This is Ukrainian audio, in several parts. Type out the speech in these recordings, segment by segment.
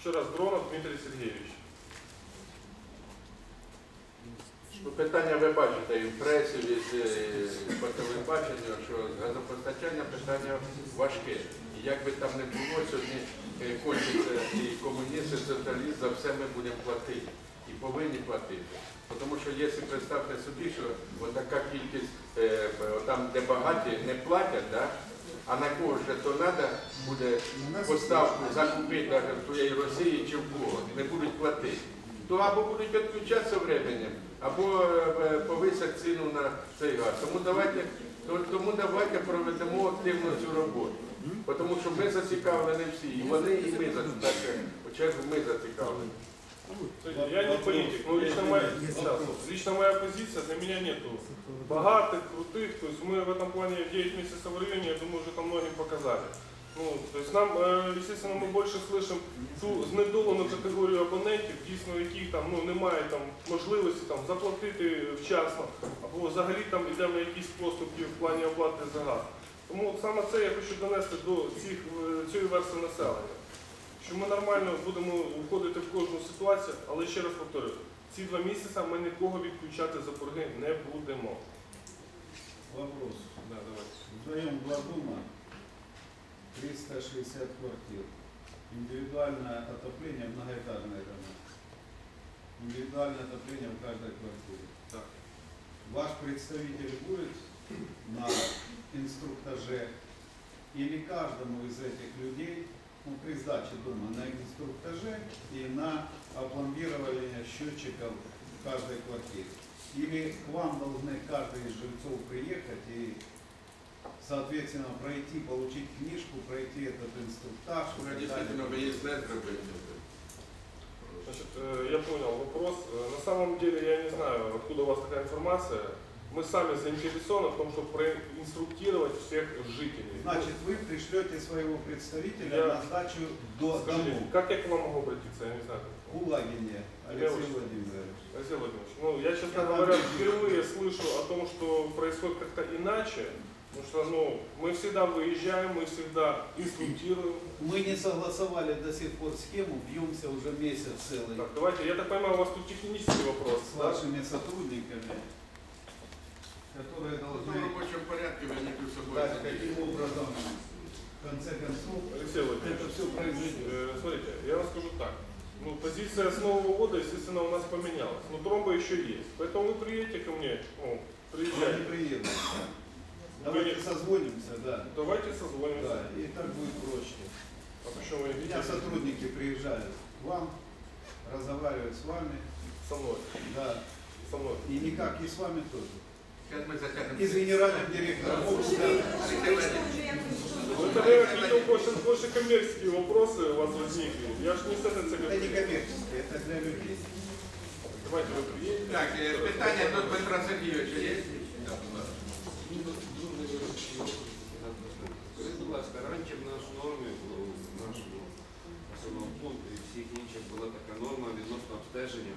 Ще раз, Дронов Дмитрий Сергеевич. Питання ви бачите і в пресі, телебаченню, що газопостачання питання важке. І як би там не було, сьогодні хочеться і комуніст, і соціаліст, за все ми будемо платити. І повинні платити. Тому що якщо представте собі, що от така кількість е, там, де багаті не платять, да? А на кого то треба буде поставку закупити навіть в твоєї Росії чи в кого, не будуть платити. То або будуть відключатися временем, або е, повисять ціну на цей газ. Тому давайте, тому давайте проведемо активно цю роботу. Тому що ми зацікавлені всі, і вони, і ми зацікавлені. Чергу ми зацікавлені. Смотрите, Я не политик, но лично моя, да, лично моя позиция, для меня нету богатых, крутых, то есть мы в этом плане 9 месяцев в районе, я думаю, уже там многим показали. Ну, то есть нам, э, естественно, мы больше слышим ту знедолену категорію абонентів, дійсно, у яких там ну, немає там, можливості там, заплатити вчасно, або взагалі там йдемо на якісь поступки в плані оплати за газ. Тому от саме це я хочу донести до цих, е, цієї версії населення що ми нормально будемо входити в кожну ситуацію, але ще раз повторюю, ці два місяці ми нікого відключати за борги не будемо. Вопрос. Да, давайте. Два дома, 360 квартир. Индивидуальное отопление, многоэтажное дома. Индивидуальное отопление в каждой квартире. Так. Ваш представитель будет на инструктаже или каждому из этих людей при сдаче дома на инструктаже и на опломбирование счетчиков в каждой квартире. Или к вам должны каждый из жильцов приехать и, соответственно, пройти, получить книжку, пройти этот инструктаж. далее. виїзне зробити. Значит, э, я понял вопрос. Э, На самом деле я не знаю, откуда у вас такая информация. Мы сами заинтересованы в том, чтобы проинструктировать всех жителей. Значит, вы пришлете своего представителя Я- на сдачу до Скажите, домов. как я к вам могу обратиться? Я не знаю. Кулагине Алексей. Владимирович. Алексей Владимирович, ну я, честно говоря, впервые слышу о том, что происходит как-то иначе. Потому что ну, мы всегда выезжаем, мы всегда инструктируем. Мы не согласовали до сих пор схему, бьемся уже месяц целый Так, давайте, я так понимаю, у вас тут технический вопрос. с да? вашими сотрудниками, которые В должны робочому порядку ви між собою. дать, каким образом, в конце концов, Алексей Владимирович, это все произойдет. э, смотрите, я вам скажу так. Ну, позиция с Нового года, естественно, у нас поменялась. Но тромба еще есть. Поэтому вы приедете ко мне, ну, Я не приезжайте. приеду. Давайте созвонимся, да. Давайте созвонимся. Да, и так будет проще. А почему вы У меня сотрудники приезжают к вам, разговаривают с вами, со мной? да, Со мной. и никак и с вами тоже Зараз ми затягнемо. И с генеральным директором. Ну, это, я видел, больше, больше коммерческие вопросы у вас возникли. Я ж не с этой целью. Это не коммерческое, это для людей. Давайте вы приедете. Так, е, питання до Дмитра Сергійовича є? Скажіть, будь ласка, раніше в нашій нормі було в нашому населеному пункті і всіх інших була така норма відносно обстеження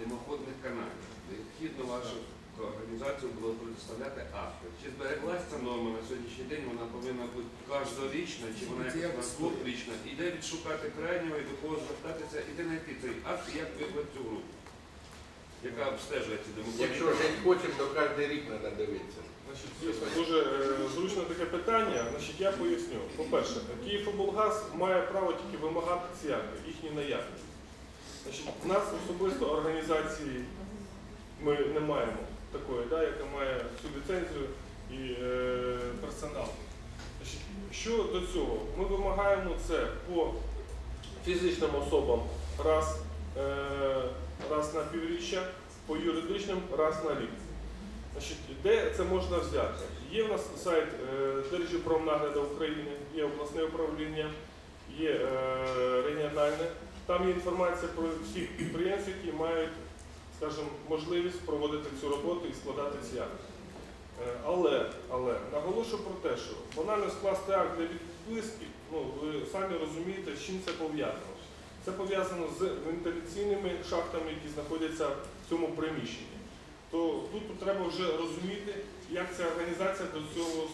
димоходних каналів. Необхідно вашу організацію було предоставляти акти. Чи збереглася ця норма на сьогоднішній день? Вона повинна бути кожнорічна, чи вона якась у двохрічна? І де відшукати крайнього і до кого звертатися, і де знайти цей акт, як вибрати цю групу, яка обстежує ці димоходні Якщо жити хочемо, то кожен рік треба дивитися. Значить, дуже е, зручне таке питання. Значить, я поясню. По-перше, Київоблгаз має право тільки вимагати ці акти, їхні наявність. Значить, в нас особисто організації ми не маємо такої, да, яка має всю ліцензію і е, персонал. Що до цього? Ми вимагаємо це по фізичним особам раз, е, раз на півріччя, по юридичним раз на рік. Значить, де це можна взяти? Є в нас сайт е, Держуправнагляду України, є обласне управління, є е, регіональне. Там є інформація про всіх підприємців, які мають, скажімо, можливість проводити цю роботу і складати ці акти. Е, але але, наголошу про те, що банально скласти акт для відписки, ну, ви самі розумієте, з чим це пов'язано. Це пов'язано з вентиляційними шахтами, які знаходяться в цьому приміщенні. То тут треба вже розуміти, як ця організація до цього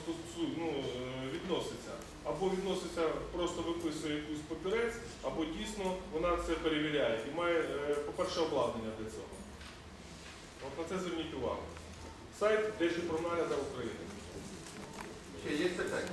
ну, е, відноситься. Або відноситься, просто виписує якийсь папірець, або дійсно вона це перевіряє і має, е, по-перше, обладнання для цього. От на це зверніть увагу. Сайт Держжупроналіза України. Ще є питання?